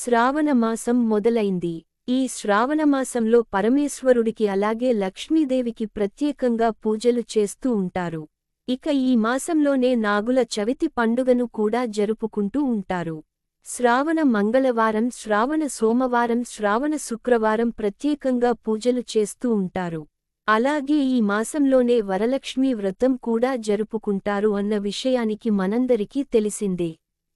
శ్రావణమాసం మొదలైంది. ఈ శ్రావణమాసంలో పరమేశ్వరుడికి అలాగే లక్ష్మీదేవికి ప్రత్యేకంగా పూజలు చేస్తూ ఉంటారు. ఇక ఈ మాసంలోనే నాగుల చవితి పండుగను కూడా జరుపుకుంటూ ఉంటారు. శ్రావణ మంగళవారం శ్రావణ సోమవారం శ్రావణ శుక్రవారం ప్రత్యేకంగా పూజలు చేస్తూ ఉంటారు. అలాగే ఈ మాసంలోనే వరలక్ష్మీ వ్రతం కూడా జరుపుకుంటారు అన్న విషయానికి మనందరికీ తెలిసిందే.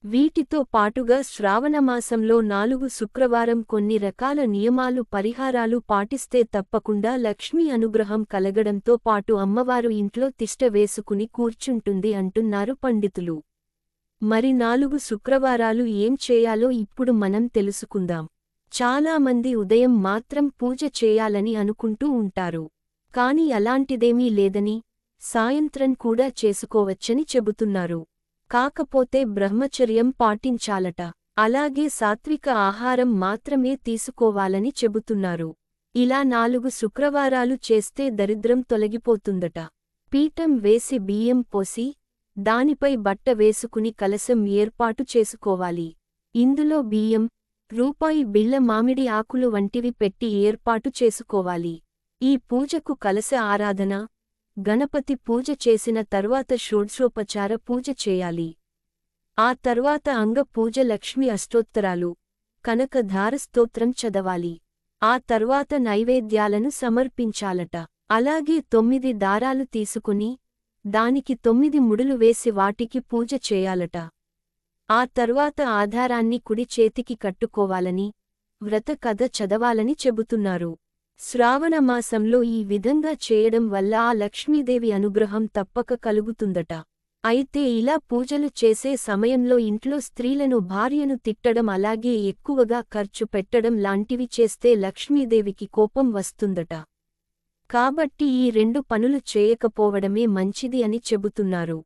వీటితో పాటుగా శ్రావణమాసంలో నాలుగు శుక్రవారం కొన్ని రకాల నియమాలు పరిహారాలు పాటిస్తే తప్పకుండా లక్ష్మీ అనుగ్రహం కలగడంతో పాటు అమ్మవారు ఇంట్లో తిష్ట వేసుకుని కూర్చుంటుంది అంటున్నారు పండితులు. మరి నాలుగు శుక్రవారాలు ఏం చేయాలో ఇప్పుడు మనం తెలుసుకుందాం. చాలామంది ఉదయం మాత్రం పూజ చేయాలని అనుకుంటూ ఉంటారు. కాని అలాంటిదేమీ లేదని సాయంత్రం కూడా చేసుకోవచ్చని చెబుతున్నారు. కాకపోతే బ్రహ్మచర్యం పాటించాలట. అలాగే సాత్విక ఆహారం మాత్రమే తీసుకోవాలని చెబుతున్నారు. ఇలా నాలుగు శుక్రవారాలు చేస్తే దరిద్రం తొలగిపోతుందట. పీఠం వేసి బియ్యం పోసి దానిపై బట్ట వేసుకుని కలశం ఏర్పాటు చేసుకోవాలి. ఇందులో బియ్యం రూపాయి బిళ్ళ మామిడి ఆకులు వంటివి పెట్టి ఏర్పాటు చేసుకోవాలి. ఈ పూజకు కలశ ఆరాధన గణపతి పూజ చేసిన తర్వాత షోడ్షోపచార పూజ చేయాలి. ఆ తర్వాత అంగ పూజ లక్ష్మి అష్టోత్తరాలు కనకధార స్తోత్రం చదవాలి. ఆ తర్వాత నైవేద్యాలను సమర్పించాలట. అలాగే తొమ్మిది దారాలు తీసుకుని దానికి తొమ్మిది ముడులు వేసి వాటికి పూజ చేయాలట. ఆ తర్వాత ఆధారాన్ని కుడి చేతికి కట్టుకోవాలని వ్రత కథ చదవాలని చెబుతున్నారు. శ్రావణమాసంలో ఈ విధంగా చేయడం వల్ల ఆ లక్ష్మీదేవి అనుగ్రహం తప్పక కలుగుతుందట. అయితే ఇలా పూజలు చేసే సమయంలో ఇంట్లో స్త్రీలను భార్యను తిట్టడం అలాగే ఎక్కువగా ఖర్చు పెట్టడం లాంటివి చేస్తే లక్ష్మీదేవికి కోపం వస్తుందట. కాబట్టి ఈ రెండు పనులు చేయకపోవడమే మంచిది అని చెబుతున్నారు.